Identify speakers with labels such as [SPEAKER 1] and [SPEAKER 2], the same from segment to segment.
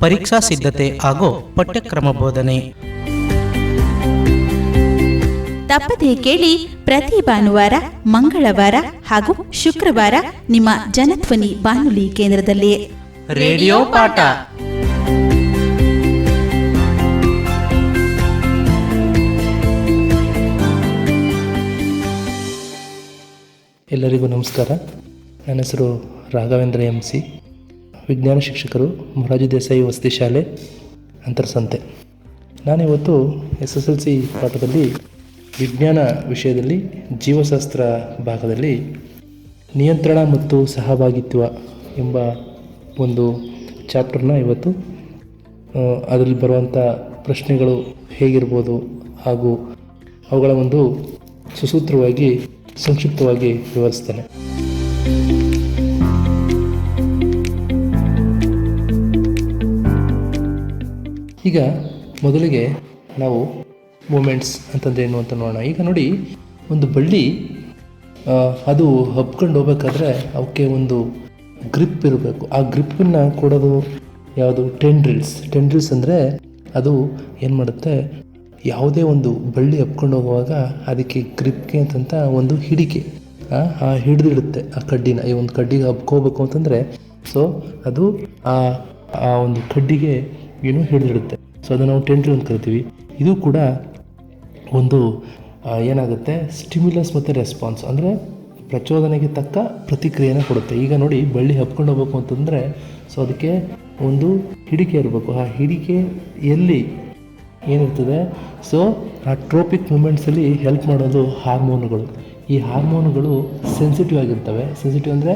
[SPEAKER 1] ಪರೀಕ್ಷಾ ಸಿದ್ಧತೆ ಹಾಗೂ ಪಠ್ಯಕ್ರಮ ಬೋಧನೆ.
[SPEAKER 2] ತಪ್ಪದೇ ಕೇಳಿ ಪ್ರತಿ ಭಾನುವಾರ ಮಂಗಳವಾರ ಹಾಗೂ ಶುಕ್ರವಾರ ನಿಮ್ಮ ಜನಧ್ವನಿ ಬಾನುಲಿ ಕೇಂದ್ರದಲ್ಲಿ
[SPEAKER 1] ರೇಡಿಯೋ ಪಾಠ.
[SPEAKER 3] ಎಲ್ಲರಿಗೂ ನಮಸ್ಕಾರ. ನನ್ನ ಹೆಸರು ರಾಘವೇಂದ್ರ ಎಂ ಸಿ. ವಿಜ್ಞಾನ ಶಿಕ್ಷಕರು ಮೊರಾರ್ಜಿ ದೇಸಾಯಿ ವಸತಿ ಶಾಲೆ ಅಂತರ್ಸಂತೆ. ನಾನಿವತ್ತು ಎಸ್ ಎಸ್ ಎಲ್ ಸಿ ಪಾಠದಲ್ಲಿ ವಿಜ್ಞಾನ ವಿಷಯದಲ್ಲಿ ಜೀವಶಾಸ್ತ್ರ ಭಾಗದಲ್ಲಿ ನಿಯಂತ್ರಣ ಮತ್ತು ಸಹಭಾಗಿತ್ವ ಎಂಬ ಒಂದು ಚಾಪ್ಟರ್ನ ಇವತ್ತು ಅದರಲ್ಲಿ ಬರುವಂಥ ಪ್ರಶ್ನೆಗಳು ಹೇಗಿರ್ಬೋದು ಹಾಗೂ ಅವುಗಳ ಒಂದು ಸುಸೂತ್ರವಾಗಿ, ಸಂಕ್ಷಿಪ್ತವಾಗಿ ವಿವರಿಸ್ತೇನೆ. ಈಗ ಮೊದಲಿಗೆ ನಾವು ಮೂಮೆಂಟ್ಸ್ ಅಂತಂದ್ರೆ ಏನು ಅಂತ ನೋಡೋಣ. ಈಗ ನೋಡಿ, ಒಂದು ಬಳ್ಳಿ ಅದು ಹಬ್ಕೊಂಡು ಹೋಗ್ಬೇಕಾದ್ರೆ ಅವಕ್ಕೆ ಒಂದು ಗ್ರಿಪ್ ಇರಬೇಕು. ಆ ಗ್ರಿಪ್ಪನ್ನು ಕೊಡೋದು ಯಾವುದು? ಟೆಂಡ್ರಿಲ್ಸ್ ಟೆಂಡ್ರಿಲ್ಸ್ ಅಂದರೆ ಅದು ಏನು ಮಾಡುತ್ತೆ? ಯಾವುದೇ ಒಂದು ಬಳ್ಳಿ ಹಬ್ಕೊಂಡು ಹೋಗುವಾಗ ಅದಕ್ಕೆ ಗ್ರಿಪ್ಗೆ ಅಂತಂತ ಒಂದು ಹಿಡಿಕೆ, ಆ ಹಿಡಿದಿಡುತ್ತೆ ಆ ಕಡ್ಡಿನ, ಈ ಒಂದು ಕಡ್ಡಿಗೆ ಹಬ್ಕೋಬೇಕು ಅಂತಂದರೆ. ಸೊ ಅದು ಆ ಆ ಒಂದು ಕಡ್ಡಿಗೆ ಏನು ಹಿಡಿದಿಡುತ್ತೆ? ಸೊ ಅದನ್ನು ನಾವು ಟೆಂಟ್ರಿ ಅಂತ ಕರಿತೀವಿ. ಇದು ಕೂಡ ಒಂದು ಏನಾಗುತ್ತೆ? ಸ್ಟಿಮ್ಯುಲಸ್ ಮತ್ತು ರೆಸ್ಪಾನ್ಸ್ ಅಂದರೆ ಪ್ರಚೋದನೆಗೆ ತಕ್ಕ ಪ್ರತಿಕ್ರಿಯೆನ ಕೊಡುತ್ತೆ. ಈಗ ನೋಡಿ, ಬಳ್ಳಿ ಹಬ್ಕೊಂಡು ಹೋಗ್ಬೇಕು ಅಂತಂದರೆ ಸೊ ಅದಕ್ಕೆ ಒಂದು ಹಿಡಿಕೆ ಇರಬೇಕು. ಆ ಹಿಡಿಕೆ ಎಲ್ಲಿ ಏನಿರ್ತದೆ? ಸೊ ಆ ಟ್ರೋಪಿಕ್ ಮೂಮೆಂಟ್ಸಲ್ಲಿ ಹೆಲ್ಪ್ ಮಾಡೋದು ಹಾರ್ಮೋನುಗಳು ಈ ಹಾರ್ಮೋನುಗಳು ಸೆನ್ಸಿಟಿವ್ ಆಗಿರ್ತವೆ. ಸೆನ್ಸಿಟಿವ್ ಅಂದರೆ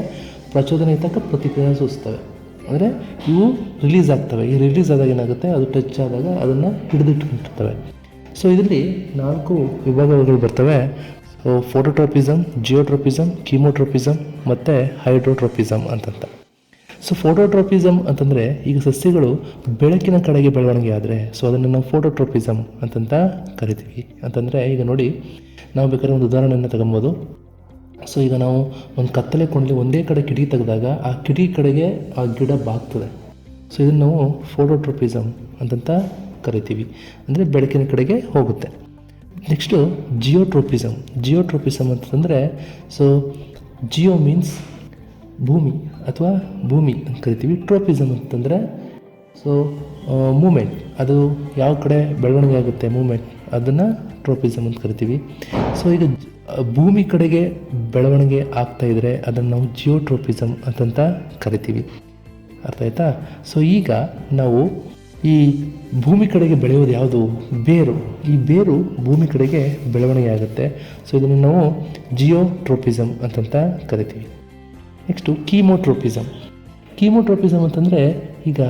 [SPEAKER 3] ಪ್ರಚೋದನೆಗೆ ತಕ್ಕ ಪ್ರತಿಕ್ರಿಯೆ ಸೂಚಿಸ್ತವೆ. ಅಂದರೆ ಇವು ರಿಲೀಸ್ ಆಗ್ತವೆ. ಈ ರಿಲೀಸ್ ಆದಾಗ ಏನಾಗುತ್ತೆ? ಅದು ಟಚ್ ಆದಾಗ ಅದನ್ನು ಹಿಡಿದಿಟ್ಕೊಂಡಿರ್ತವೆ. ಸೊ ಇದರಲ್ಲಿ ನಾಲ್ಕು ವಿಭಾಗಗಳು ಬರ್ತವೆ. ಸೊ ಫೋಟೋಟ್ರೋಪಿಸಮ್ ಜಿಯೋಟ್ರೋಪಿಸಮ್ ಕೀಮೋಟ್ರೋಪಿಸಮ್ ಮತ್ತು ಹೈಡ್ರೋಟ್ರೋಪಿಸಮ್ ಅಂತಂತ. ಸೊ ಫೋಟೋಟ್ರೋಪಿಸಮ್ ಅಂತಂದರೆ ಈಗ ಸಸ್ಯಗಳು ಬೆಳಕಿನ ಕಡೆಗೆ ಬೆಳವಣಿಗೆ ಆದರೆ ಸೊ ಅದನ್ನು ನಾವು ಫೋಟೋಟ್ರೋಪಿಸಮ್ ಅಂತಂತ ಕರಿತೀವಿ. ಅಂತಂದರೆ ಈಗ ನೋಡಿ, ನಾವು ಬೇಕಾದ್ರೆ ಒಂದು ಉದಾಹರಣೆಯನ್ನು ತಗೊಬೋದು. ಸೊ ಈಗ ನಾವು ಒಂದು ಕತ್ತಲೆ ಕೊಂಡಲ್ಲಿ ಒಂದೇ ಕಡೆ ಕಿಡಿ ತೆಗೆದಾಗ ಆ ಕಿಡಿ ಕಡೆಗೆ ಆ ಗಿಡ ಬಾಗ್ತದೆ. ಸೊ ಇದನ್ನು ನಾವು ಫೋಟೋಟ್ರೋಪಿಸಮ್ ಅಂತಂತ ಕರಿತೀವಿ. ಅಂದರೆ ಬೆಳಕಿನ ಕಡೆಗೆ ಹೋಗುತ್ತೆ. ನೆಕ್ಸ್ಟು ಜಿಯೋಟ್ರೋಪಿಸಮ್ ಜಿಯೋಟ್ರೋಪಿಸಮ್ ಅಂತಂದರೆ ಸೊ ಜಿಯೋ ಮೀನ್ಸ್ ಭೂಮಿ ಅಥವಾ ಭೂಮಿ ಅಂತ ಕರಿತೀವಿ. ಟ್ರೋಪಿಸಮ್ ಅಂತಂದರೆ ಸೊ ಮೂಮೆಂಟ್ ಅದು ಯಾವ ಕಡೆ ಬೆಳವಣಿಗೆ ಆಗುತ್ತೆ ಮೂಮೆಂಟ್ ಅದನ್ನು ಟ್ರೋಪಿಸಮ್ ಅಂತ ಕರಿತೀವಿ. ಸೊ ಈಗ ಭೂಮಿ ಕಡೆಗೆ ಬೆಳವಣಿಗೆ ಆಗ್ತಾ ಇದ್ದರೆ ಅದನ್ನು ನಾವು ಜಿಯೋಟ್ರೋಪಿಸಮ್ ಅಂತಂತ ಕರಿತೀವಿ. ಅರ್ಥ ಆಯ್ತಾ? ಸೊ ಈಗ ನಾವು ಈ ಭೂಮಿ ಕಡೆಗೆ ಬೆಳೆಯೋದು ಯಾವುದು? ಬೇರು. ಈ ಬೇರು ಭೂಮಿ ಕಡೆಗೆ ಬೆಳವಣಿಗೆ ಆಗುತ್ತೆ. ಸೊ ಇದನ್ನು ನಾವು ಜಿಯೋಟ್ರೋಪಿಸಮ್ ಅಂತಂತ ಕರಿತೀವಿ. ನೆಕ್ಸ್ಟು ಕೀಮೋಟ್ರೋಪಿಸಮ್ ಕೀಮೋಟ್ರೋಪಿಸಮ್ ಅಂತಂದರೆ ಈಗ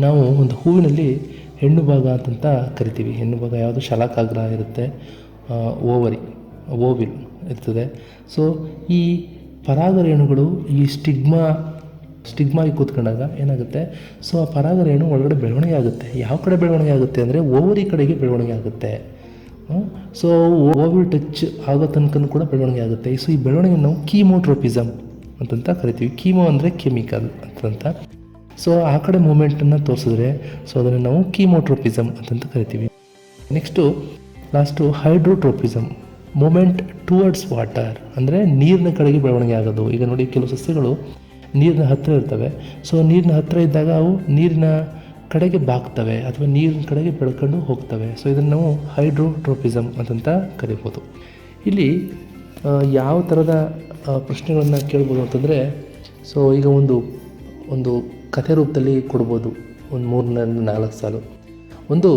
[SPEAKER 3] ನಾವು ಒಂದು ಹೂವಿನಲ್ಲಿ ಹೆಣ್ಣು ಭಾಗ ಅಂತಂತ ಕರಿತೀವಿ. ಹೆಣ್ಣು ಭಾಗ ಯಾವುದು? ಶಲಾಕಾಗ್ರ ಇರುತ್ತೆ. ಓವರಿ. ಓವಿಲ್ ಇರ್ತದೆ. ಸೊ ಈ ಪರಾಗರೇಣುಗಳು, ಈ ಸ್ಟಿಗ್ಮಾ ಸ್ಟಿಗ್ಮಾಗಿ ಕೂತ್ಕೊಂಡಾಗ ಏನಾಗುತ್ತೆ? ಸೊ ಆ ಪರಾಗರೇಣು ಒಳಗಡೆ ಬೆಳವಣಿಗೆ ಆಗುತ್ತೆ. ಯಾವ ಕಡೆ ಬೆಳವಣಿಗೆ ಆಗುತ್ತೆ ಅಂದರೆ ಓವರಿ ಕಡೆಗೆ ಬೆಳವಣಿಗೆ ಆಗುತ್ತೆ. ಸೊ ಓವಿಲ್ ಟಚ್ ಆಗೋ ತನಕ ಕೂಡ ಬೆಳವಣಿಗೆ ಆಗುತ್ತೆ. ಸೊ ಈ ಬೆಳವಣಿಗೆ ನಾವು ಕೀಮೋಟ್ರೋಪಿಸಮ್ ಅಂತಂತ ಕರಿತೀವಿ. ಕೀಮೋ ಅಂದರೆ ಕೆಮಿಕಲ್ ಅಂತಂತ. ಸೊ ಆ ಕಡೆ ಮೂಮೆಂಟನ್ನು ತೋರಿಸಿದ್ರೆ ಸೊ ಅದನ್ನು ನಾವು ಕೀಮೋಟ್ರೋಪಿಸಮ್ ಅಂತಂತ ಕರಿತೀವಿ. Next last hydrotropism movement towards water ಅಂದರೆ ನೀರಿನ ಕಡೆಗೆ ಬೆಳವಣಿಗೆ ಆಗೋದು. ಈಗ ನೋಡಿ ಕೆಲವು ಸಸ್ಯಗಳು ನೀರಿನ ಹತ್ತಿರ ಇರ್ತವೆ. ಸೊ ನೀರಿನ ಹತ್ತಿರ ಇದ್ದಾಗ ಅವು ನೀರಿನ ಕಡೆಗೆ ಬಾಗ್ತವೆ ಅಥವಾ ನೀರಿನ ಕಡೆಗೆ ಬೆಳ್ಕೊಂಡು ಹೋಗ್ತವೆ. ಸೊ ಇದನ್ನು ನಾವು ಹೈಡ್ರೋಟ್ರೋಪಿಸಮ್ ಅಂತಂತ ಕರಿಬೋದು. ಇಲ್ಲಿ ಯಾವ ಥರದ ಪ್ರಶ್ನೆಗಳನ್ನು ಕೇಳ್ಬೋದು ಅಂತಂದರೆ ಸೊ ಈಗ ಒಂದು ಒಂದು ಕಥೆ ರೂಪದಲ್ಲಿ ಕೊಡ್ಬೋದು. ಒಂದು ಮೂರರಿಂದ ನಾಲ್ಕು ಸಾಲು. ಒಂದು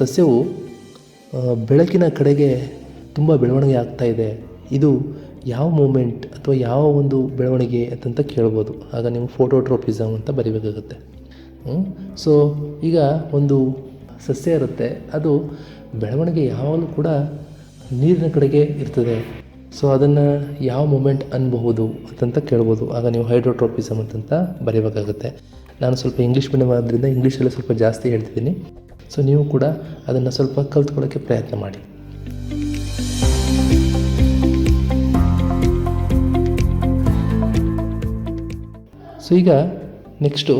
[SPEAKER 3] ಸಸ್ಯವು ಬೆಳಕಿನ ಕಡೆಗೆ ತುಂಬ ಬೆಳವಣಿಗೆ ಆಗ್ತಾ ಇದೆ. ಇದು ಯಾವ ಮೂಮೆಂಟ್ ಅಥವಾ ಯಾವ ಒಂದು ಬೆಳವಣಿಗೆ ಅಂತಂತ ಕೇಳ್ಬೋದು. ಆಗ ನೀವು ಫೋಟೋಟ್ರೋಪಿಸಮ್ ಅಂತ ಬರಿಬೇಕಾಗುತ್ತೆ. ಸೊ ಈಗ ಒಂದು ಸಸ್ಯ ಇರುತ್ತೆ. ಅದು ಬೆಳವಣಿಗೆ ಯಾವಾಗಲೂ ಕೂಡ ನೀರಿನ ಕಡೆಗೆ ಇರ್ತದೆ. ಸೊ ಅದನ್ನು ಯಾವ ಮೂಮೆಂಟ್ ಅನ್ಬಹುದು ಅಂತಂತ ಕೇಳ್ಬೋದು. ಆಗ ನೀವು ಹೈಡ್ರೋಟ್ರೋಪಿಸಮ್ ಅಂತ ಬರೀಬೇಕಾಗುತ್ತೆ. ನಾನು ಸ್ವಲ್ಪ ಇಂಗ್ಲೀಷ್ ಮೀಡಿಯಮ್ ಆದ್ದರಿಂದ ಇಂಗ್ಲೀಷಲ್ಲಿ ಸ್ವಲ್ಪ ಜಾಸ್ತಿ ಹೇಳ್ತಿದ್ದೀನಿ. ಸೊ ನೀವು ಕೂಡ ಅದನ್ನು ಸ್ವಲ್ಪ ಕಲ್ತ್ಕೊಳ್ಳೋಕ್ಕೆ ಪ್ರಯತ್ನ ಮಾಡಿ. ಸೊ ಈಗ ನೆಕ್ಸ್ಟು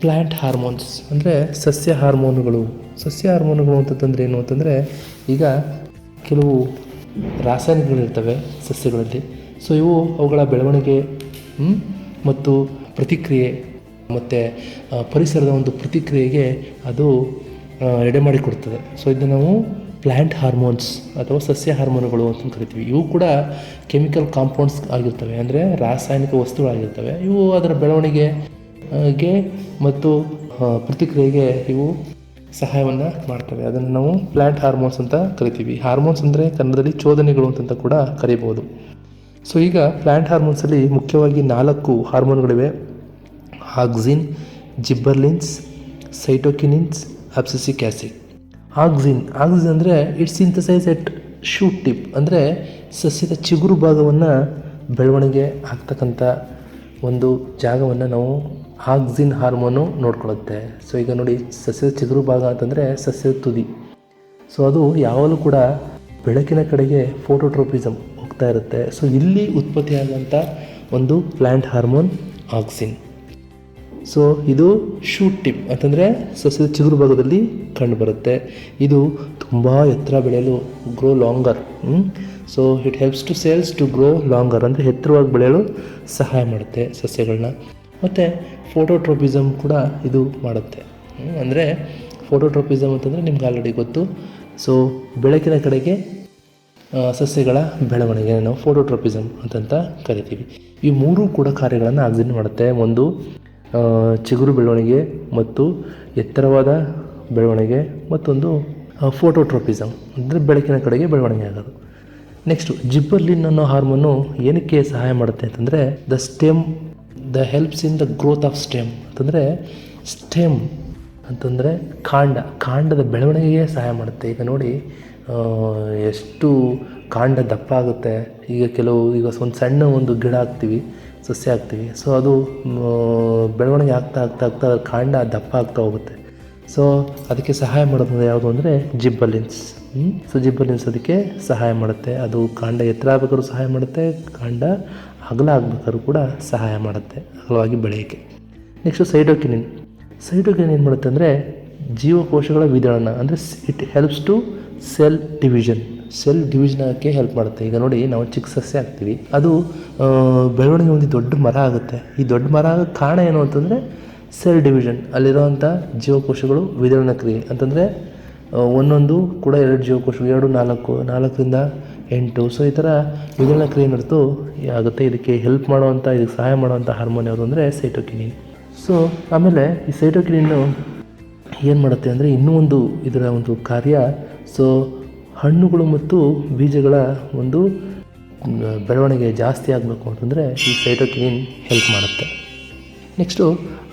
[SPEAKER 3] ಪ್ಲ್ಯಾಂಟ್ ಹಾರ್ಮೋನ್ಸ್ ಅಂದರೆ ಸಸ್ಯ ಹಾರ್ಮೋನುಗಳು ಸಸ್ಯ ಹಾರ್ಮೋನುಗಳು ಅಂತಂದರೆ ಏನು ಅಂತಂದರೆ, ಈಗ ಕೆಲವು ರಾಸಾಯನಿಕಗಳಿರ್ತವೆ ಸಸ್ಯಗಳಲ್ಲಿ. ಸೊ ಇವು ಅವುಗಳ ಬೆಳವಣಿಗೆ ಮತ್ತು ಪ್ರತಿಕ್ರಿಯೆ, ಮತ್ತು ಪರಿಸರದ ಒಂದು ಪ್ರತಿಕ್ರಿಯೆಗೆ ಅದು ಎಡೆ ಮಾಡಿಕೊಡ್ತದೆ. ಸೊ ಇದನ್ನು ನಾವು ಪ್ಲ್ಯಾಂಟ್ ಹಾರ್ಮೋನ್ಸ್ ಅಥವಾ ಸಸ್ಯ ಹಾರ್ಮೋನುಗಳು ಅಂತ ಕರಿತೀವಿ. ಇವು ಕೂಡ ಕೆಮಿಕಲ್ ಕಾಂಪೌಂಡ್ಸ್ ಆಗಿರ್ತವೆ. ಅಂದರೆ ರಾಸಾಯನಿಕ ವಸ್ತುಗಳಾಗಿರ್ತವೆ. ಇವು ಅದರ ಬೆಳವಣಿಗೆಗೆ ಮತ್ತು ಪ್ರತಿಕ್ರಿಯೆಗೆ ಇವು ಸಹಾಯವನ್ನು ಮಾಡ್ತವೆ. ಅದನ್ನು ನಾವು ಪ್ಲ್ಯಾಂಟ್ ಹಾರ್ಮೋನ್ಸ್ ಅಂತ ಕರಿತೀವಿ. ಹಾರ್ಮೋನ್ಸ್ ಅಂದರೆ ಕನ್ನಡದಲ್ಲಿ ಚೋದನೆಗಳು ಅಂತ ಕೂಡ ಕರಿಬೋದು. ಸೊ, ಈಗ ಪ್ಲ್ಯಾಂಟ್ ಹಾರ್ಮೋನ್ಸಲ್ಲಿ ಮುಖ್ಯವಾಗಿ ನಾಲ್ಕು ಹಾರ್ಮೋನ್ಗಳಿವೆ. Auxin, gibberellins, cytokinins, abscisic acid auxin. Auxin ಅಂದರೆ it synthesise at shoot tip ಅಂದರೆ ಸಸ್ಯದ ಚಿಗುರು ಭಾಗವನ್ನು ಬೆಳವಣಿಗೆ ಆಗ್ತಕ್ಕಂಥ ಒಂದು ಜಾಗವನ್ನು ನಾವು ಆಕ್ಸಿನ್ ಹಾರ್ಮೋನು ನೋಡ್ಕೊಳ್ಳುತ್ತೆ ಸೊ ಈಗ ನೋಡಿ ಸಸ್ಯದ ಚಿಗುರು ಭಾಗ ಅಂತಂದರೆ ಸಸ್ಯದ ತುದಿ. ಸೊ ಅದು ಯಾವಾಗಲೂ ಕೂಡ ಬೆಳಕಿನ ಕಡೆಗೆ ಫೋಟೋಟ್ರೋಪಿಸಮ್ ಹೋಗ್ತಾ ಇರುತ್ತೆ. ಸೊ ಇಲ್ಲಿ ಉತ್ಪತ್ತಿಯಾದಂಥ ಒಂದು ಪ್ಲ್ಯಾಂಟ್ ಹಾರ್ಮೋನ್ ಆಕ್ಸಿನ್. ಸೊ ಇದು ಶೂಟ್ ಟಿಪ್ ಅಂತಂದರೆ ಸಸ್ಯದ ಚಿಗುರು ಭಾಗದಲ್ಲಿ ಕಂಡುಬರುತ್ತೆ ಇದು ತುಂಬ ಎತ್ತರ ಬೆಳೆಯಲು grow longer so it helps to cells to grow longer ಅಂದರೆ ಎತ್ತರವಾಗಿ ಬೆಳೆಯಲು ಸಹಾಯ ಮಾಡುತ್ತೆ ಸಸ್ಯಗಳನ್ನ ಮತ್ತು ಫೋಟೋಟ್ರೋಪಿಸಮ್ ಕೂಡ ಇದು ಮಾಡುತ್ತೆ. ಅಂದರೆ ಫೋಟೋಟ್ರೋಪಿಸಮ್ ಅಂತಂದರೆ ನಿಮ್ಗೆ ಆಲ್ರೆಡಿ ಗೊತ್ತು. ಸೊ ಬೆಳಕಿನ ಕಡೆಗೆ ಸಸ್ಯಗಳ ಬೆಳವಣಿಗೆ. ನಾವು ಫೋಟೋಟ್ರೋಪಿಸಮ್ ಅಂತಂತ ಕರಿತೀವಿ. ಈ ಮೂರೂ ಕೂಡ ಕಾರ್ಯಗಳನ್ನು ಆಕ್ಸಿಜನ್ ಮಾಡುತ್ತೆ. ಒಂದು ಚಿಗುರು ಬೆಳವಣಿಗೆ ಮತ್ತು ಎತ್ತರವಾದ ಬೆಳವಣಿಗೆ ಮತ್ತೊಂದು ಫೋಟೋಟ್ರೋಪಿಸಮ್ ಅಂದರೆ ಬೆಳಕಿನ ಕಡೆಗೆ ಬೆಳವಣಿಗೆ ಆಗೋದು. ನೆಕ್ಸ್ಟು ಜಿಬ್ಬರ್ಲಿನ್ ಅನ್ನೋ ಹಾರ್ಮೋನು ಏನಕ್ಕೆ ಸಹಾಯ ಮಾಡುತ್ತೆ ಅಂತಂದರೆ the stem the helps in the growth of stem ಅಂತಂದರೆ ಸ್ಟೆಮ್ ಅಂತಂದರೆ ಕಾಂಡ, ಕಾಂಡದ ಬೆಳವಣಿಗೆಗೆ ಸಹಾಯ ಮಾಡುತ್ತೆ. ಈಗ ನೋಡಿ ಎಷ್ಟು ಕಾಂಡ ದಪ್ಪ ಆಗುತ್ತೆ. ಈಗ ಕೆಲವು, ಈಗ ಒಂದು ಸಣ್ಣ ಒಂದು ಗಿಡ ಹಾಕ್ತೀವಿ. ಸಸ್ಯ ಹಾಕ್ತೀವಿ ಸೊ ಅದು ಬೆಳವಣಿಗೆ ಆಗ್ತಾ ಆಗ್ತಾ ಆಗ್ತಾ ಕಾಂಡ ದಪ್ಪ ಆಗ್ತಾ ಹೋಗುತ್ತೆ. ಸೊ ಅದಕ್ಕೆ ಸಹಾಯ ಮಾಡೋದು ಯಾವುದು ಅಂದರೆ ಜಿಬ್ಬಲಿನ್ಸ್. ಸೊ ಜಿಬ್ಬಲಿನ್ಸ್ ಅದಕ್ಕೆ ಸಹಾಯ ಮಾಡುತ್ತೆ. ಅದು ಕಾಂಡ ಎತ್ತರ ಆಗಬೇಕಾದ್ರೂ ಸಹಾಯ ಮಾಡುತ್ತೆ, ಕಾಂಡ ಅಗಲ ಆಗ್ಬೇಕಾದ್ರು ಕೂಡ ಸಹಾಯ ಮಾಡುತ್ತೆ, ಅಗಲವಾಗಿ ಬೆಳೆಯೋಕ್ಕೆ. ನೆಕ್ಸ್ಟು ಸೈಡೋಕಿನಿನ್ ಸೈಡೋಕಿನ್ ಏನು ಮಾಡುತ್ತೆ ಅಂದರೆ ಜೀವಕೋಶಗಳ ವಿಧಾನ, ಅಂದರೆ it helps to cell division. Cell division ಆಗೋಕ್ಕೆ ಹೆಲ್ಪ್ ಮಾಡುತ್ತೆ. ಈಗ ನೋಡಿ ನಾವು ಚಿಕ್ಕ ಸಸ್ಯ ಹಾಕ್ತೀವಿ. ಅದು ಬೆಳವಣಿಗೆ ಒಂದು ದೊಡ್ಡ ಮರ ಆಗುತ್ತೆ. ಈ ದೊಡ್ಡ ಮರ ಆಗೋಕ್ಕೆ ಕಾರಣ ಏನು ಅಂತಂದರೆ ಸೆಲ್ ಡಿವಿಷನ್ ಅಲ್ಲಿರೋವಂಥ ಜೀವಕೋಶಗಳು ವಿದಳನ ಕ್ರಿಯೆ. ಅಂತಂದರೆ ಒಂದೊಂದು ಕೂಡ ಎರಡು ಜೀವಕೋಶಗಳು, ಎರಡು, ನಾಲ್ಕು, ನಾಲ್ಕರಿಂದ ಎಂಟು. ಸೊ ಈ ಥರ ವಿದಳನ ಕ್ರಿಯೆ ನಡೆದು ಆಗುತ್ತೆ. ಇದಕ್ಕೆ ಹೆಲ್ಪ್ ಮಾಡುವಂಥ ಇದಕ್ಕೆ ಸಹಾಯ ಮಾಡುವಂಥ ಹಾರ್ಮೋನ್ ಯಾವುದು ಅಂದರೆ ಸೈಟೋಕಿನಿನ್ ಸೊ ಆಮೇಲೆ ಈ ಸೈಟೋಕಿನಿನ್ನು ಏನು ಮಾಡುತ್ತೆ ಅಂದರೆ ಇನ್ನೂ ಒಂದು ಇದರ ಒಂದು ಕಾರ್ಯ. ಸೊ ಹಣ್ಣುಗಳು ಮತ್ತು ಬೀಜಗಳ ಒಂದು ಬೆಳವಣಿಗೆ ಜಾಸ್ತಿ ಆಗಬೇಕು ಅಂತಂದರೆ ಈ ಸೈಟೋಕಿನಿನ್ ಹೆಲ್ಪ್ ಮಾಡುತ್ತೆ. Next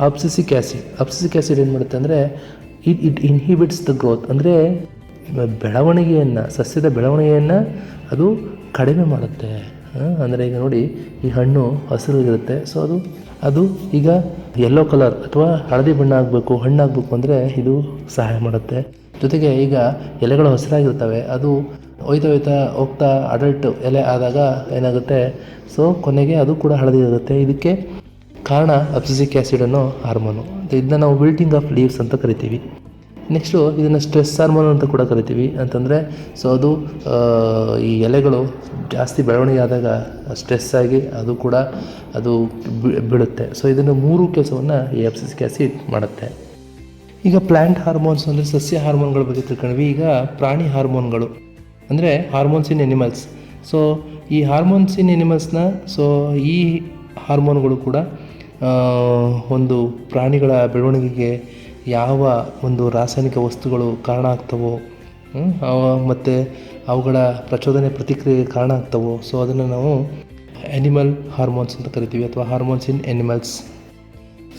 [SPEAKER 3] abscisic acid abscisic acid ಏನು ಮಾಡುತ್ತೆ ಅಂದರೆ it it inhibits the growth ಅಂದರೆ ಬೆಳವಣಿಗೆಯನ್ನು, ಸಸ್ಯದ ಬೆಳವಣಿಗೆಯನ್ನು ಅದು ಕಡಿಮೆ ಮಾಡುತ್ತೆ. ಅಂದರೆ ಈಗ ನೋಡಿ, ಈ ಹಣ್ಣು ಹಸಿರಾಗಿರುತ್ತೆ ಸೊ ಅದು ಅದು ಈಗ ಯೆಲ್ಲೋ ಕಲರ್ ಅಥವಾ ಹಳದಿ ಬಣ್ಣ ಆಗಬೇಕು, ಹಣ್ಣಾಗಬೇಕು ಅಂದರೆ ಇದು ಸಹಾಯ ಮಾಡುತ್ತೆ. ಜೊತೆಗೆ ಈಗ ಎಲೆಗಳು ಹಸಿರಾಗಿರ್ತವೆ, ಅದು ಒಯ್ತಾ ಒಯ್ತಾ ಹೋಗ್ತಾ ಅಡಲ್ಟ್ ಎಲೆ ಆದಾಗ ಏನಾಗುತ್ತೆ? ಸೊ ಕೊನೆಗೆ ಅದು ಕೂಡ ಹಳದಿ ಆಗುತ್ತೆ ಇದಕ್ಕೆ ಕಾರಣ ಅಪ್ಸಿಸಿಕ್ ಆ್ಯಸಿಡ್ ಅನ್ನೋ ಹಾರ್ಮೋನು. ಇದನ್ನ ನಾವು ವಿಲ್ಟಿಂಗ್ ಆಫ್ ಲೀವ್ಸ್ ಅಂತ ಕರಿತೀವಿ. ನೆಕ್ಸ್ಟು ಇದನ್ನು ಸ್ಟ್ರೆಸ್ ಹಾರ್ಮೋನ್ ಅಂತ ಕೂಡ ಕರಿತೀವಿ. ಅಂತಂದರೆ ಸೊ ಅದು ಈ ಎಲೆಗಳು ಜಾಸ್ತಿ ಬೆಳವಣಿಗೆ ಆದಾಗ ಸ್ಟ್ರೆಸ್ ಆಗಿ ಅದು ಕೂಡ ಅದು ಬಿಡುತ್ತೆ ಸೊ ಇದನ್ನು ಮೂರು ಕೆಲಸವನ್ನು ಈ ಅಪ್ಸಿಸಿಕ್ ಆ್ಯಸಿಡ್ ಮಾಡುತ್ತೆ. ಈಗ ಪ್ಲ್ಯಾಂಟ್ ಹಾರ್ಮೋನ್ಸ್ ಅಂದರೆ ಸಸ್ಯ ಹಾರ್ಮೋನ್ಗಳ ಬಗ್ಗೆ ತಿಳ್ಕೊಂಡ್ವಿ. ಈಗ ಪ್ರಾಣಿ ಹಾರ್ಮೋನ್ಗಳು ಅಂದರೆ ಹಾರ್ಮೋನ್ಸ್ ಇನ್ ಎನಿಮಲ್ಸ್ ಸೊ ಈ ಹಾರ್ಮೋನ್ಸ್ ಇನ್ ಎನಿಮಲ್ಸ್ನ ಸೊ ಈ ಹಾರ್ಮೋನ್ಗಳು ಕೂಡ ಒಂದು ಪ್ರಾಣಿಗಳ ಬೆಳವಣಿಗೆಗೆ ಯಾವ ಒಂದು ರಾಸಾಯನಿಕ ವಸ್ತುಗಳು ಕಾರಣ ಆಗ್ತವೋ ಮತ್ತು ಅವುಗಳ ಪ್ರಚೋದನೆ ಪ್ರತಿಕ್ರಿಯೆಗೆ ಕಾರಣ ಆಗ್ತವೋ ಸೊ ಅದನ್ನು ನಾವು ಆ್ಯನಿಮಲ್ ಹಾರ್ಮೋನ್ಸ್ ಅಂತ ಕರಿತೀವಿ ಅಥವಾ ಹಾರ್ಮೋನ್ಸ್ ಇನ್ ಎನಿಮಲ್ಸ್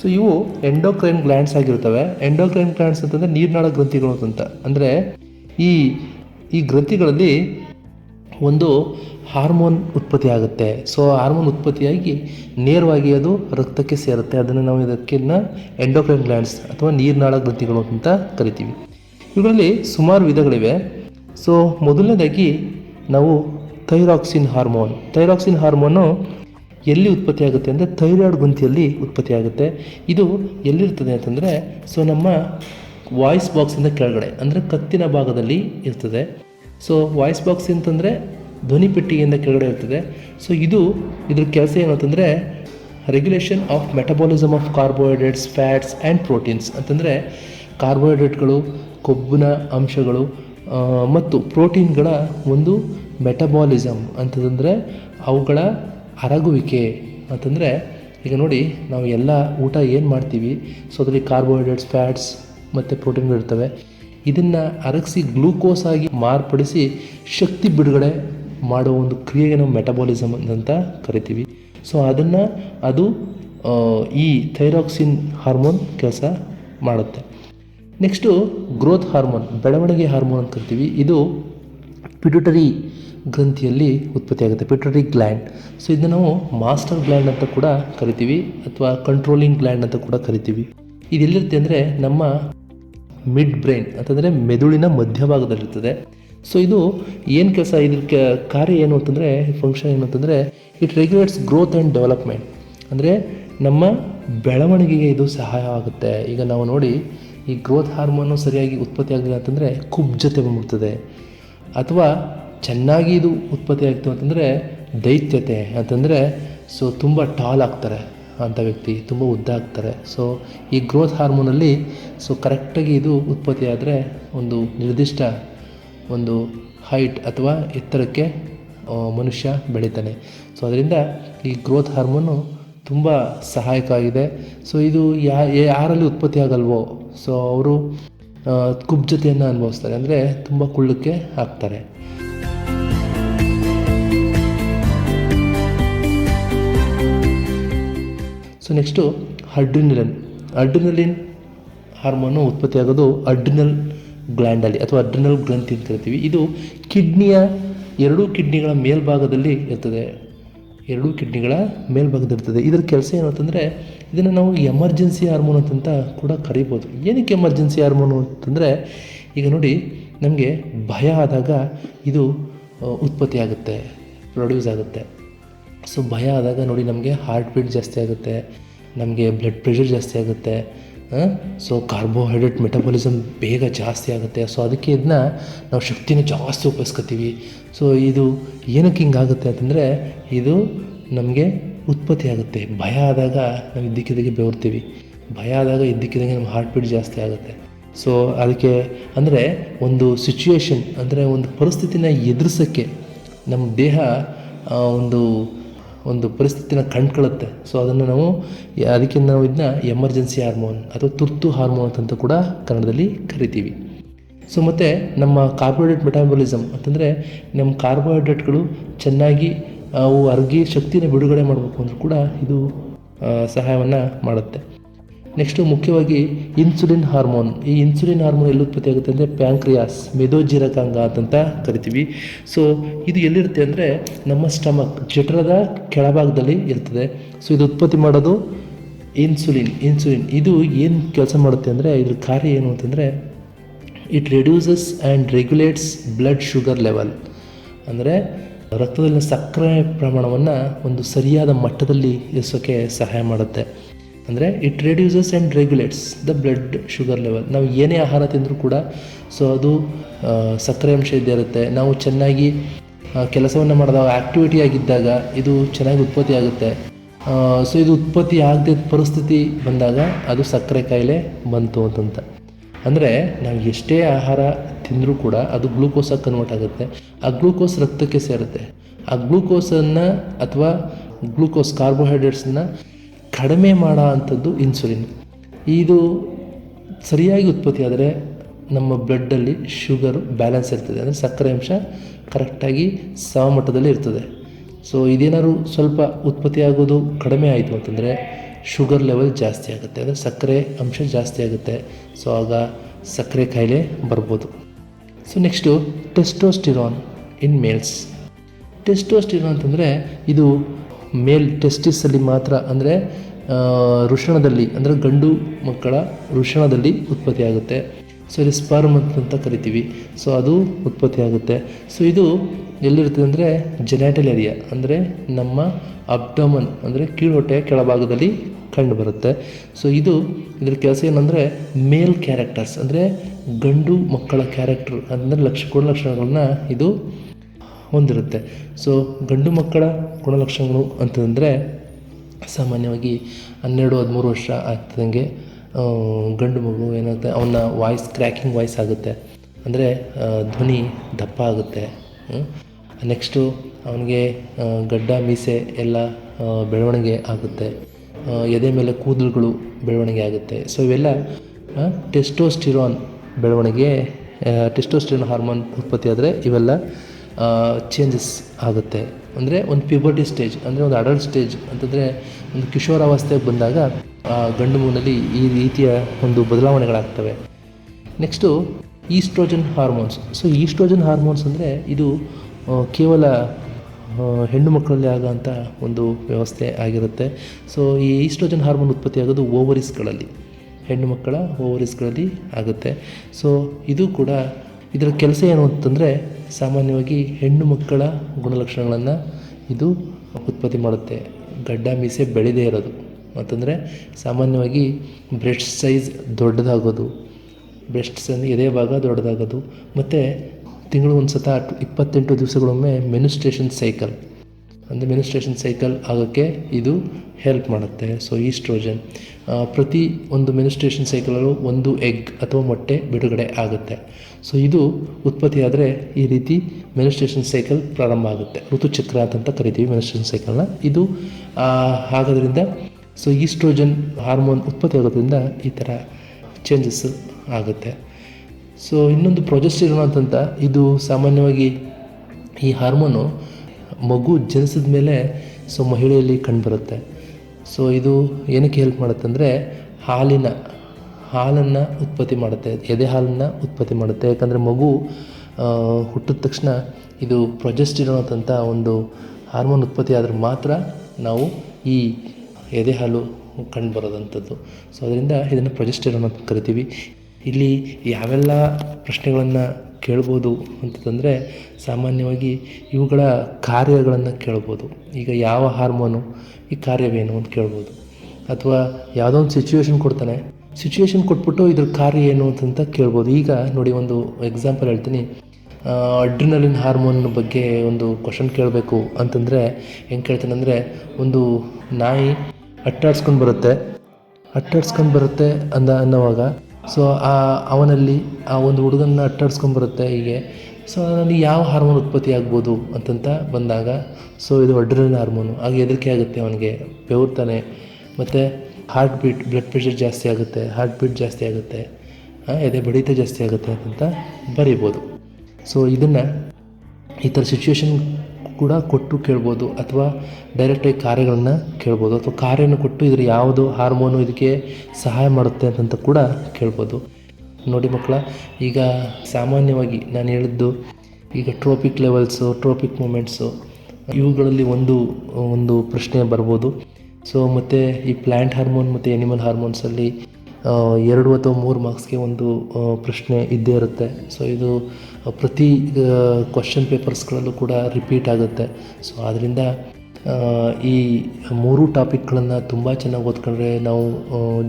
[SPEAKER 3] ಸೊ ಇವು ಎಂಡೋಕ್ರೈನ್ ಗ್ಲ್ಯಾಂಡ್ಸ್ ಆಗಿರ್ತವೆ. ಎಂಡೋಕ್ರೈನ್ ಗ್ಲ್ಯಾಂಡ್ಸ್ ಅಂತಂದರೆ ನೀರ್ನಾಳ ಗ್ರಂಥಿಗಳು ಅಂತ ಅಂದರೆ ಈ ಈ ಗ್ರಂಥಿಗಳಲ್ಲಿ ಒಂದು ಹಾರ್ಮೋನ್ ಉತ್ಪತ್ತಿ ಆಗುತ್ತೆ. ಸೊ ಹಾರ್ಮೋನ್ ಉತ್ಪತ್ತಿಯಾಗಿ ನೇರವಾಗಿ ಅದು ರಕ್ತಕ್ಕೆ ಸೇರುತ್ತೆ. ಅದನ್ನು ನಾವು ಇದಕ್ಕಿನ್ನ ಎಂಡೋಕ್ರೈನ್ ಗ್ಲ್ಯಾಂಡ್ಸ್ ಅಥವಾ ನೀರ್ನಾಳ ಗ್ರಂಥಿಗಳು ಅಂತ ಕರಿತೀವಿ. ಇವುಗಳಲ್ಲಿ ಸುಮಾರು ವಿಧಗಳಿವೆ. ಸೊ ಮೊದಲನೇದಾಗಿ ನಾವು ಥೈರಾಕ್ಸಿನ್ ಹಾರ್ಮೋನ್. ಥೈರಾಕ್ಸಿನ್ ಹಾರ್ಮೋನು ಎಲ್ಲಿ ಉತ್ಪತ್ತಿ ಆಗುತ್ತೆ ಅಂದರೆ ಥೈರಾಯ್ಡ್ ಗ್ರಂಥಿಯಲ್ಲಿ ಉತ್ಪತ್ತಿ ಆಗುತ್ತೆ. ಇದು ಎಲ್ಲಿರ್ತದೆ ಅಂತಂದರೆ ಸೊ ನಮ್ಮ ವಾಯ್ಸ್ ಬಾಕ್ಸಿಂದ ಕೆಳಗಡೆ, ಅಂದರೆ ಕತ್ತಿನ ಭಾಗದಲ್ಲಿ ಇರ್ತದೆ. ಸೊ ವಾಯ್ಸ್ ಬಾಕ್ಸ್ ಅಂತಂದರೆ ಧ್ವನಿ ಪೆಟ್ಟಿಗೆಯಿಂದ ಕೆಳಗಡೆ ಇರ್ತದೆ. ಸೊ ಇದು ಇದ್ರ ಕೆಲಸ ಏನು ಅಂತಂದರೆ regulation of metabolism of carbohydrates fats and proteins ಅಂತಂದರೆ ಕಾರ್ಬೋಹೈಡ್ರೇಟ್ಗಳು, ಕೊಬ್ಬಿನ ಅಂಶಗಳು ಮತ್ತು ಪ್ರೋಟೀನ್ಗಳ ಒಂದು ಮೆಟಬಾಲಿಸಮ್ ಅಂತಂದರೆ ಅವುಗಳ ಅರಗುವಿಕೆ ಅಂತಂದರೆ, ಈಗ ನೋಡಿ, ನಾವು ಎಲ್ಲ ಊಟ ಏನು ಮಾಡ್ತೀವಿ? ಸೊ, ಅದರಲ್ಲಿ ಕಾರ್ಬೋಹೈಡ್ರೇಟ್ಸ್ ಫ್ಯಾಟ್ಸ್ ಮತ್ತು ಪ್ರೋಟೀನ್ಗಳಿರ್ತವೆ ಇದನ್ನು ಅರಗಿಸಿ ಗ್ಲೂಕೋಸ್ ಆಗಿ ಮಾರ್ಪಡಿಸಿ ಶಕ್ತಿ ಬಿಡುಗಡೆ ಮಾಡೋ ಒಂದು ಕ್ರಿಯೆಗೆ ನಾವು ಮೆಟಬಾಲಿಸಮ್ ಅಂತ ಕರಿತೀವಿ. ಸೊ, ಅದನ್ನು ಅದು ಈ ಥೈರಾಕ್ಸಿನ್ ಹಾರ್ಮೋನ್ ಕೆಲಸ ಮಾಡುತ್ತೆ. ನೆಕ್ಸ್ಟು ಗ್ರೋತ್ ಹಾರ್ಮೋನ್ ಬೆಳವಣಿಗೆ ಹಾರ್ಮೋನ್ ಅಂತ ಕರಿತೀವಿ. ಇದು ಪಿಟ್ಯುಟರಿ ಗ್ರಂಥಿಯಲ್ಲಿ ಉತ್ಪತ್ತಿಯಾಗುತ್ತೆ ಪಿಟ್ಯುಟರಿ ಗ್ಲ್ಯಾಂಡ್ ಸೊ ಇದನ್ನು ನಾವು ಮಾಸ್ಟರ್ ಗ್ಲ್ಯಾಂಡ್ ಅಂತ ಕೂಡ ಕರಿತೀವಿ ಅಥವಾ ಕಂಟ್ರೋಲಿಂಗ್ ಗ್ಲ್ಯಾಂಡ್ ಅಂತ ಕೂಡ ಕರಿತೀವಿ. ಇದು ಎಲ್ಲಿರುತ್ತೆ ಅಂದರೆ ನಮ್ಮ ಮಿಡ್ ಬ್ರೈನ್ ಅಂತಂದರೆ ಮೆದುಳಿನ ಮಧ್ಯಭಾಗದಲ್ಲಿರ್ತದೆ. ಸೊ ಇದು ಏನು ಕೆಲಸ ಇದ್ರ ಕ- ಕಾರ್ಯ ಏನು ಅಂತಂದರೆ ಫಂಕ್ಷನ್ ಏನು ಅಂತಂದರೆ it regulates growth and development ಅಂದರೆ ನಮ್ಮ ಬೆಳವಣಿಗೆಗೆ ಇದು ಸಹಾಯ ಆಗುತ್ತೆ. ಈಗ ನಾವು ನೋಡಿ, ಈ ಗ್ರೋತ್ ಹಾರ್ಮೋನು ಸರಿಯಾಗಿ ಉತ್ಪತ್ತಿ ಆಗಲಿಲ್ಲ ಅಂತಂದರೆ ಕುಬ್ಜತೆ ಬಂದ್ಬಿಡ್ತದೆ. ಅಥವಾ ಚೆನ್ನಾಗಿ ಇದು ಉತ್ಪತ್ತಿ ಆಗ್ತು ಅಂತಂದರೆ ದೈತ್ಯತೆ ಅಂತಂದರೆ ಸೊ ತುಂಬ ಟಾಲ್ ಆಗ್ತಾರೆ ಅಂಥ ವ್ಯಕ್ತಿ, ತುಂಬ ಉದ್ದ ಆಗ್ತಾರೆ. ಸೊ ಈ ಗ್ರೋತ್ ಹಾರ್ಮೋನಲ್ಲಿ ಸೊ ಕರೆಕ್ಟಾಗಿ ಇದು ಉತ್ಪತ್ತಿ ಆದರೆ ಒಂದು ನಿರ್ದಿಷ್ಟ ಒಂದು ಹೈಟ್ ಅಥವಾ ಎತ್ತರಕ್ಕೆ ಮನುಷ್ಯ ಬೆಳೀತಾನೆ. ಸೊ ಅದರಿಂದ ಈ ಗ್ರೋತ್ ಹಾರ್ಮೋನು ತುಂಬ ಸಹಾಯಕ ಆಗಿದೆ ಸೊ ಇದು ಯಾ, ಯಾರಲ್ಲಿ ಉತ್ಪತ್ತಿ ಆಗಲ್ವೋ ಸೊ ಅವರು ಕುಬ್ಜತೆಯನ್ನು ಅನುಭವಿಸ್ತಾರೆ. ಅಂದರೆ ತುಂಬ ಕುಳ್ಳಕ್ಕೆ ಆಗ್ತಾರೆ so next adrenaline adrenaline hormone ಉತ್ಪತ್ತಿ ಆಗೋದು ಅಡ್ರಿನಲ್ ಗ್ಲ್ಯಾಂಡಲ್ಲಿ ಅಥವಾ ಅಡ್ರಿನಲ್ ಗ್ರಂಥಿ ಅಂತ ಕರಿತೀವಿ. ಇದು ಕಿಡ್ನಿಯ ಎರಡೂ ಕಿಡ್ನಿಗಳ ಮೇಲ್ಭಾಗದಲ್ಲಿ ಇರ್ತದೆ. ಎರಡೂ ಕಿಡ್ನಿಗಳ ಮೇಲ್ಭಾಗದಲ್ಲಿರ್ತದೆ ಇದರ ಕೆಲಸ ಏನು ಅಂತಂದರೆ, ಇದನ್ನು ನಾವು ಎಮರ್ಜೆನ್ಸಿ ಹಾರ್ಮೋನ್ ಅಂತ ಕೂಡ ಕರಿಬೋದು. ಏನಕ್ಕೆ ಎಮರ್ಜೆನ್ಸಿ ಹಾರ್ಮೋನು ಅಂತಂದರೆ, ಈಗ ನೋಡಿ, ನಮಗೆ ಭಯ ಆದಾಗ ಇದು, ಉತ್ಪತ್ತಿ ಆಗುತ್ತೆ, ಪ್ರೊಡ್ಯೂಸ್ ಆಗುತ್ತೆ. ಸೊ ಭಯ ಆದಾಗ ನೋಡಿ ನಮಗೆ ಹಾರ್ಟ್ ಬೀಟ್ ಜಾಸ್ತಿ ಆಗುತ್ತೆ, ನಮಗೆ ಬ್ಲಡ್ ಪ್ರೆಷರ್ ಜಾಸ್ತಿ ಆಗುತ್ತೆ ಸೊ ಕಾರ್ಬೋಹೈಡ್ರೇಟ್ ಮೆಟಬಾಲಿಸಮ್ ಬೇಗ ಜಾಸ್ತಿ ಆಗುತ್ತೆ. ಸೊ ಅದಕ್ಕೆ ಇದನ್ನ ನಾವು ಶಕ್ತಿನ ಜಾಸ್ತಿ ಉಪಯೋಗಿಸ್ಕೊತೀವಿ. ಸೊ ಇದು ಏನಕ್ಕೆ ಹಿಂಗಾಗುತ್ತೆ ಅಂತಂದರೆ ಇದು ನಮಗೆ ಉತ್ಪತ್ತಿ ಆಗುತ್ತೆ. ಭಯ ಆದಾಗ ನಾವು ಇದ್ದಕ್ಕಿದ್ದಾಗೆ ಬೆವರ್ತೀವಿ. ಭಯ ಆದಾಗ ಇದ್ದಕ್ಕಿದ್ದಂಗೆ ನಮ್ಮ ಹಾರ್ಟ್ ಬೀಟ್ ಜಾಸ್ತಿ ಆಗುತ್ತೆ. ಸೊ ಅದಕ್ಕೆ ಅಂದರೆ ಒಂದು ಸಿಚುವೇಶನ್ ಅಂದರೆ ಒಂದು ಪರಿಸ್ಥಿತಿನ ಎದುರಿಸೋಕ್ಕೆ ನಮ್ಮ ದೇಹ ಒಂದು ಒಂದು ಪರಿಸ್ಥಿತಿನ ಕಣ್ಕೊಳ್ಳುತ್ತೆ ಸೊ ಅದನ್ನು ನಾವು ಅದಕ್ಕೆ ನಾವು ಇದನ್ನ ಎಮರ್ಜೆನ್ಸಿ ಹಾರ್ಮೋನ್ ಅಥವಾ ತುರ್ತು ಹಾರ್ಮೋನ್ ಅಂತ ಕೂಡ ಕನ್ನಡದಲ್ಲಿ ಕರಿತೀವಿ. ಸೊ ಮತ್ತು ನಮ್ಮ ಕಾರ್ಬೋಹೈಡ್ರೇಟ್ ಮೆಟಾಬಲಿಸಮ್ ಅಂತಂದರೆ ನಮ್ಮ ಕಾರ್ಬೋಹೈಡ್ರೇಟ್ಗಳು ಚೆನ್ನಾಗಿ, ಅವು ಅರ್ಗಿ ಶಕ್ತಿನ ಬಿಡುಗಡೆ ಮಾಡಬೇಕು ಅಂದರೂ ಕೂಡ ಇದು ಸಹಾಯವನ್ನು ಮಾಡುತ್ತೆ. ನೆಕ್ಸ್ಟು ಮುಖ್ಯವಾಗಿ ಇನ್ಸುಲಿನ್ ಹಾರ್ಮೋನ್ ಈ ಇನ್ಸುಲಿನ್ ಹಾರ್ಮೋನ್ ಎಲ್ಲಿ ಉತ್ಪತ್ತಿ ಆಗುತ್ತೆ ಅಂದರೆ ಪ್ಯಾಂಕ್ರಿಯಾಸ್ ಮೆದೋಜಿರಕಾಂಗ ಅಂತ ಕರಿತೀವಿ. ಸೊ ಇದು ಎಲ್ಲಿರುತ್ತೆ ಅಂದರೆ ನಮ್ಮ ಸ್ಟಮಕ್ ಜಠರದ ಕೆಳಭಾಗದಲ್ಲಿ ಇರ್ತದೆ. ಸೊ ಇದು ಉತ್ಪತ್ತಿ ಮಾಡೋದು ಇನ್ಸುಲಿನ್ ಇನ್ಸುಲಿನ್ ಇದು ಏನು ಕೆಲಸ ಮಾಡುತ್ತೆ ಅಂದರೆ, ಇದ್ರ ಕಾರ್ಯ ಏನು ಅಂತಂದರೆ it reduces and regulates blood sugar level ಅಂದರೆ ರಕ್ತದಲ್ಲಿನ ಸಕ್ಕರೆ ಪ್ರಮಾಣವನ್ನು ಒಂದು ಸರಿಯಾದ ಮಟ್ಟದಲ್ಲಿ ಇರಿಸೋಕ್ಕೆ ಸಹಾಯ ಮಾಡುತ್ತೆ. ಅಂದರೆ it reduces and regulates the blood sugar level ನಾವು ಏನೇ ಆಹಾರ ತಿಂದರೂ ಕೂಡ ಸೊ ಅದು ಸಕ್ಕರೆ ಅಂಶ ಇದ್ದೇ ಇರುತ್ತೆ. ನಾವು ಚೆನ್ನಾಗಿ ಕೆಲಸವನ್ನು ಮಾಡಿದಾಗ ಆ್ಯಕ್ಟಿವಿಟಿ ಆಗಿದ್ದಾಗ ಇದು ಚೆನ್ನಾಗಿ ಉತ್ಪತ್ತಿ ಆಗುತ್ತೆ. ಸೊ ಇದು ಉತ್ಪತ್ತಿ ಆಗದೆ ಪರಿಸ್ಥಿತಿ ಬಂದಾಗ ಅದು ಸಕ್ಕರೆ ಕಾಯಿಲೆ ಬಂತು ಅಂತಂತ. ಅಂದರೆ ನಾವು ಎಷ್ಟೇ ಆಹಾರ ತಿಂದರೂ ಕೂಡ ಅದು ಗ್ಲೂಕೋಸಾಗಿ ಕನ್ವರ್ಟ್ ಆಗುತ್ತೆ. ಆ ಗ್ಲೂಕೋಸ್ ರಕ್ತಕ್ಕೆ ಸೇರುತ್ತೆ. ಆ ಗ್ಲೂಕೋಸನ್ನು ಅಥವಾ ಗ್ಲೂಕೋಸ್ ಕಾರ್ಬೋಹೈಡ್ರೇಟ್ಸನ್ನು ಕಡಿಮೆ ಮಾಡೋ ಅಂಥದ್ದು ಇನ್ಸುಲಿನ್ ಇದು ಸರಿಯಾಗಿ ಉತ್ಪತ್ತಿ ಆದರೆ ನಮ್ಮ ಬ್ಲಡ್ಡಲ್ಲಿ ಶುಗರು ಬ್ಯಾಲೆನ್ಸ್ ಇರ್ತದೆ. ಅಂದರೆ ಸಕ್ಕರೆ ಅಂಶ ಕರೆಕ್ಟಾಗಿ ಸಮಮಟ್ಟದಲ್ಲಿ ಇರ್ತದೆ. ಸೊ ಇದೇನಾದ್ರು ಸ್ವಲ್ಪ ಉತ್ಪತ್ತಿ ಆಗೋದು ಕಡಿಮೆ ಆಯಿತು ಅಂತಂದರೆ ಶುಗರ್ ಲೆವೆಲ್ ಜಾಸ್ತಿ ಆಗುತ್ತೆ. ಅಂದರೆ ಸಕ್ಕರೆ ಅಂಶ ಜಾಸ್ತಿ ಆಗುತ್ತೆ. ಸೊ ಆಗ ಸಕ್ಕರೆ ಕಾಯಿಲೆ ಬರ್ಬೋದು. So next testosterone in males testosterone ಅಂತಂದರೆ ಇದು ಮೇಲ್ ಟೆಸ್ಟಿಸಲ್ಲಿ ಮಾತ್ರ ಅಂದರೆ ವೃಷಣದಲ್ಲಿ ಅಂದರೆ ಗಂಡು ಮಕ್ಕಳ ವೃಷಣದಲ್ಲಿ ಉತ್ಪತ್ತಿಯಾಗುತ್ತೆ ಸೊ ಇಲ್ಲಿ ಸ್ಪರ್ಮ್ ಅಂತ ಕರಿತೀವಿ. ಸೊ ಅದು ಉತ್ಪತ್ತಿ ಆಗುತ್ತೆ. ಸೊ ಇದು ಎಲ್ಲಿರ್ತದೆ ಅಂದರೆ ಜೆನಾಟಲ್ ಏರಿಯಾ ಅಂದರೆ ನಮ್ಮ ಅಬ್ಡಮನ್ ಅಂದರೆ ಕೀಳೊಟ್ಟೆಯ ಕೆಳಭಾಗದಲ್ಲಿ ಕಂಡು ಬರುತ್ತೆ. ಸೊ ಇದು ಇದರ ಕೆಲಸ ಏನಂದರೆ ಮೇಲ್ ಕ್ಯಾರೆಕ್ಟರ್ಸ್ ಅಂದರೆ ಗಂಡು ಮಕ್ಕಳ ಕ್ಯಾರೆಕ್ಟರ್ ಅಂದರೆ ಲಕ್ಷ ಗುಣಲಕ್ಷಣಗಳನ್ನ ಇದು ಹೊಂದಿರುತ್ತೆ. ಸೊ ಗಂಡು ಮಕ್ಕಳ ಗುಣಲಕ್ಷಣಗಳು ಅಂತಂದರೆ ಸಾಮಾನ್ಯವಾಗಿ ಹನ್ನೆರಡು, ಹದಿಮೂರು ವರ್ಷ ಆಗ್ತದಂಗೆ ಗಂಡು ಮಗು ಏನಾಗುತ್ತೆ, ಅವನ ವಾಯ್ಸ್ ಕ್ರ್ಯಾಕಿಂಗ್ ವಾಯ್ಸ್ ಆಗುತ್ತೆ. ಅಂದರೆ ಧ್ವನಿ ದಪ್ಪ ಆಗುತ್ತೆ. ನೆಕ್ಸ್ಟು ಅವನಿಗೆ ಗಡ್ಡ, ಮೀಸೆ ಎಲ್ಲ ಬೆಳವಣಿಗೆ ಆಗುತ್ತೆ. ಎದೆ ಮೇಲೆ ಕೂದಲುಗಳು ಬೆಳವಣಿಗೆ ಆಗುತ್ತೆ. ಸೊ ಇವೆಲ್ಲ ಟೆಸ್ಟೋಸ್ಟಿರೋನ್ ಬೆಳವಣಿಗೆ ಟೆಸ್ಟೋಸ್ಟಿರೋನ್ ಹಾರ್ಮೋನ್ ಉತ್ಪತ್ತಿ ಆದರೆ ಇವೆಲ್ಲ ಚೇಂಜಸ್ ಆಗುತ್ತೆ. ಅಂದರೆ ಒಂದು ಪ್ಯೂಬರ್ಟಿ ಸ್ಟೇಜ್ ಅಂದರೆ ಒಂದು ಅಡಲ್ಟ್ ಸ್ಟೇಜ್ ಅಂತಂದರೆ ಒಂದು ಕಿಶೋರಾವಸ್ಥೆಗೆ ಬಂದಾಗ ಗಂಡು ಮಗುನಲ್ಲಿ ಈ ರೀತಿಯ ಒಂದು ಬದಲಾವಣೆಗಳಾಗ್ತವೆ. Next oestrogen hormones so oestrogen hormones ಅಂದರೆ ಇದು ಕೇವಲ ಹೆಣ್ಣು ಮಕ್ಕಳಲ್ಲಿ ಆಗೋಂಥ ಒಂದು ವ್ಯವಸ್ಥೆ ಆಗಿರುತ್ತೆ. ಸೊ ಈ ಈಸ್ಟ್ರೋಜನ್ ಹಾರ್ಮೋನ್ ಉತ್ಪತ್ತಿ ಆಗೋದು ಓವರಿಸ್ಗಳಲ್ಲಿ ಹೆಣ್ಣು ಮಕ್ಕಳ ಓವರಿಸ್ಗಳಲ್ಲಿ ಆಗುತ್ತೆ. ಸೊ ಇದು ಕೂಡ ಇದರ ಕೆಲಸ ಏನು ಅಂತಂದರೆ ಸಾಮಾನ್ಯವಾಗಿ ಹೆಣ್ಣು ಮಕ್ಕಳ ಗುಣಲಕ್ಷಣಗಳನ್ನು ಇದು ಉತ್ಪತ್ತಿ ಮಾಡುತ್ತೆ. ಗಡ್ಡ, ಮೀಸೆ ಬೆಳೆದೇ ಇರೋದು. ಅಂತಂದರೆ ಸಾಮಾನ್ಯವಾಗಿ ಬ್ರೆಸ್ಟ್ ಸೈಜ್ ದೊಡ್ಡದಾಗೋದು. ಬ್ರೆಸ್ಟ್ ಸೈಜ್ ಎದೆ ಭಾಗ ದೊಡ್ಡದಾಗೋದು. ಮತ್ತು ತಿಂಗಳು ಒಂದು ಸತ ಇಪ್ಪತ್ತೆಂಟು ದಿವಸಗಳೊಮ್ಮೆ ಮೆನಿಸ್ಟ್ರೇಷನ್ ಸೈಕಲ್. ಅಂದರೆ ಮೆನಿಸ್ಟ್ರೇಷನ್ ಸೈಕಲ್ ಆಗೋಕ್ಕೆ ಇದು ಹೆಲ್ಪ್ ಮಾಡುತ್ತೆ. ಸೊ ಈಸ್ಟ್ರೋಜನ್ ಪ್ರತಿ ಒಂದು ಮೆನಿಸ್ಟ್ರೇಷನ್ ಸೈಕಲಲ್ಲೂ ಒಂದು ಎಗ್ ಅಥವಾ ಮೊಟ್ಟೆ ಬಿಡುಗಡೆ ಆಗುತ್ತೆ. ಸೊ ಇದು ಉತ್ಪತ್ತಿಯಾದರೆ ಈ ರೀತಿ ಮೆನಿಸ್ಟ್ರೇಷನ್ ಸೈಕಲ್ ಪ್ರಾರಂಭ ಆಗುತ್ತೆ. ಋತುಚಕ್ರ ಅಂತ ಕರಿತೀವಿ ಮೆನಿಸ್ಟ್ರೇಷನ್ ಸೈಕಲ್ನ ಇದು ಆಗೋದ್ರಿಂದ ಸೊ ಈಸ್ಟ್ರೋಜನ್ ಹಾರ್ಮೋನ್ ಉತ್ಪತ್ತಿ ಆಗೋದ್ರಿಂದ ಈ ಥರ ಚೇಂಜಸ್ ಆಗುತ್ತೆ. ಸೊ ಇನ್ನೊಂದು ಪ್ರೊಜೆಸ್ಟಿರೋನ್ ಅಂತಂತ, ಇದು ಸಾಮಾನ್ಯವಾಗಿ ಈ ಹಾರ್ಮೋನು ಮಗು ಜನಿಸಿದ ಮೇಲೆ ಸೊ ಮಹಿಳೆಯಲ್ಲಿ ಕಂಡುಬರುತ್ತೆ ಸೊ ಇದು ಏನಕ್ಕೆ ಹೆಲ್ಪ್ ಮಾಡುತ್ತೆ ಅಂದರೆ ಹಾಲಿನ, ಹಾಲನ್ನು ಉತ್ಪತ್ತಿ ಮಾಡುತ್ತೆ, ಎದೆ ಹಾಲನ್ನು ಉತ್ಪತ್ತಿ ಮಾಡುತ್ತೆ. ಯಾಕಂದರೆ ಮಗು ಹುಟ್ಟಿದ ತಕ್ಷಣ ಇದು ಪ್ರೊಜೆಸ್ಟಿರೋನ್ ಅಂತ ಒಂದು ಹಾರ್ಮೋನ್ ಉತ್ಪತ್ತಿ ಆದರೆ ಮಾತ್ರ ನಾವು ಈ ಎದೆ ಹಾಲು ಕಂಡು ಬರೋದಂಥದ್ದು. ಸೊ ಅದರಿಂದ ಇದನ್ನು ಪ್ರೊಜೆಸ್ಟಿರೋನ್ ಅಂತ ಕರಿತೀವಿ. ಇಲ್ಲಿ ಯಾವೆಲ್ಲ ಪ್ರಶ್ನೆಗಳನ್ನು ಕೇಳ್ಬೋದು ಅಂತಂದರೆ ಸಾಮಾನ್ಯವಾಗಿ ಇವುಗಳ ಕಾರ್ಯಗಳನ್ನು ಕೇಳ್ಬೋದು. ಈಗ ಯಾವ ಹಾರ್ಮೋನು ಈ ಕಾರ್ಯವೇನು ಅಂತ ಕೇಳ್ಬೋದು. ಅಥವಾ ಯಾವುದೋ ಒಂದು ಸಿಚುವೇಶನ್ ಕೊಡ್ತಾನೆ. ಸಿಚುವೇಶನ್ ಕೊಟ್ಬಿಟ್ಟು ಇದ್ರ ಕಾರ್ಯ ಏನು ಅಂತಂತ ಕೇಳ್ಬೋದು. ಈಗ ನೋಡಿ ಒಂದು ಎಕ್ಸಾಂಪಲ್ ಹೇಳ್ತೀನಿ. ಅಡ್ರಿನಲಿನ್ ಹಾರ್ಮೋನ್ ಬಗ್ಗೆ ಒಂದು ಕ್ವಶನ್ ಕೇಳಬೇಕು ಅಂತಂದರೆ ಹೆಂಗೆ ಕೇಳ್ತಾನೆ ಅಂದರೆ ಒಂದು ನಾಯಿ ಅಟ್ಟಾಡ್ಸ್ಕೊಂಡು ಬರುತ್ತೆ. ಅಟ್ಟಾಡ್ಸ್ಕೊಂಡು ಬರುತ್ತೆ ಅಂದ ಅನ್ನೋವಾಗ ಸೊ ಆ, ಅವನಲ್ಲಿ ಆ ಒಂದು ಹುಡುಗನ್ನ ಅಟ್ಟಾಡ್ಸ್ಕೊಂಬರುತ್ತೆ ಹೀಗೆ. ಸೊ ಅದರಲ್ಲಿ ಯಾವ ಹಾರ್ಮೋನ್ ಉತ್ಪತ್ತಿ ಆಗ್ಬೋದು ಅಂತಂತ ಬಂದಾಗ ಸೊ ಇದು ಅಡ್ರಿನಲಿನ್ ಹಾರ್ಮೋನು ಆಗ ಹೆದರಿಕೆ ಆಗುತ್ತೆ ಅವನಿಗೆ ಬೆವರ್ತಾನೆ ಮತ್ತು ಹಾರ್ಟ್ ಬೀಟ್ ಬ್ಲಡ್ ಪ್ರೆಷರ್ ಜಾಸ್ತಿ ಆಗುತ್ತೆ ಹಾರ್ಟ್ ಬೀಟ್ ಜಾಸ್ತಿ ಆಗುತ್ತೆ ಎದೆ ಬಡಿತ ಜಾಸ್ತಿ ಆಗುತ್ತೆ ಅಂತ ಬರೀಬೋದು. ಸೊ ಇದನ್ನು ಈ ಥರ ಸಿಚುವೇಶನ್ ಕೂಡ ಕೊಟ್ಟು ಕೇಳ್ಬೋದು ಅಥವಾ ಡೈರೆಕ್ಟಾಗಿ ಕಾರ್ಯಗಳನ್ನ ಕೇಳ್ಬೋದು ಅಥವಾ ಕಾರ್ಯನ ಕೊಟ್ಟು ಇದ್ರ ಯಾವುದು ಹಾರ್ಮೋನು ಇದಕ್ಕೆ ಸಹಾಯ ಮಾಡುತ್ತೆ ಅಂತ ಕೂಡ ಕೇಳ್ಬೋದು. ನೋಡಿ ಮಕ್ಕಳ, ಈಗ ಸಾಮಾನ್ಯವಾಗಿ ನಾನು ಹೇಳಿದ್ದು ಈಗ ಟ್ರೋಪಿಕ್ ಲೆವೆಲ್ಸು ಟ್ರೋಪಿಕ್ ಮೂಮೆಂಟ್ಸು ಇವುಗಳಲ್ಲಿ ಒಂದು ಒಂದು ಪ್ರಶ್ನೆ ಬರ್ಬೋದು. ಸೊ ಮತ್ತು ಈ ಪ್ಲ್ಯಾಂಟ್ ಹಾರ್ಮೋನ್ ಮತ್ತು ಎನಿಮಲ್ ಹಾರ್ಮೋನ್ಸಲ್ಲಿ ಎರಡು ಅಥವಾ ಮೂರು ಮಾರ್ಕ್ಸ್ಗೆ ಒಂದು ಪ್ರಶ್ನೆ ಇದ್ದೇ ಇರುತ್ತೆ. ಸೊ ಇದು ಪ್ರತಿ ಕ್ವಶನ್ ಪೇಪರ್ಸ್ಗಳಲ್ಲೂ ಕೂಡ ರಿಪೀಟ್ ಆಗುತ್ತೆ. ಸೊ ಆದ್ದರಿಂದ ಈ ಮೂರು ಟಾಪಿಕ್ಗಳನ್ನು ತುಂಬ ಚೆನ್ನಾಗಿ ಓದ್ಕೊಂಡ್ರೆ ನಾವು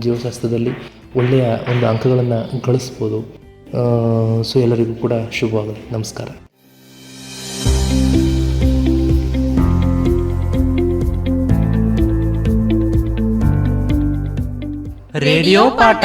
[SPEAKER 3] ಜೀವಶಾಸ್ತ್ರದಲ್ಲಿ ಒಳ್ಳೆಯ ಒಂದು ಅಂಕಗಳನ್ನು ಗಳಿಸ್ಬೋದು. ಸೊ ಎಲ್ಲರಿಗೂ ಕೂಡ ಶುಭವಾಗಲಿ. ನಮಸ್ಕಾರ.
[SPEAKER 1] ರೇಡಿಯೋ ಪಾಠ.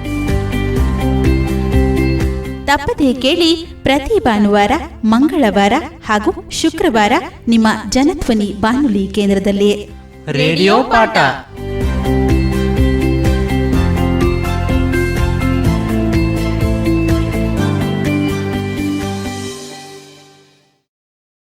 [SPEAKER 2] ತಪ್ಪದೇ ಕೇಳಿ ಪ್ರತಿ ಭಾನುವಾರ ಮಂಗಳವಾರ ಹಾಗೂ ಶುಕ್ರವಾರ ನಿಮ್ಮ ಜನಧ್ವನಿ ಬಾನುಲಿ ಕೇಂದ್ರದಲ್ಲಿ
[SPEAKER 1] ರೇಡಿಯೋ ಪಾಠ.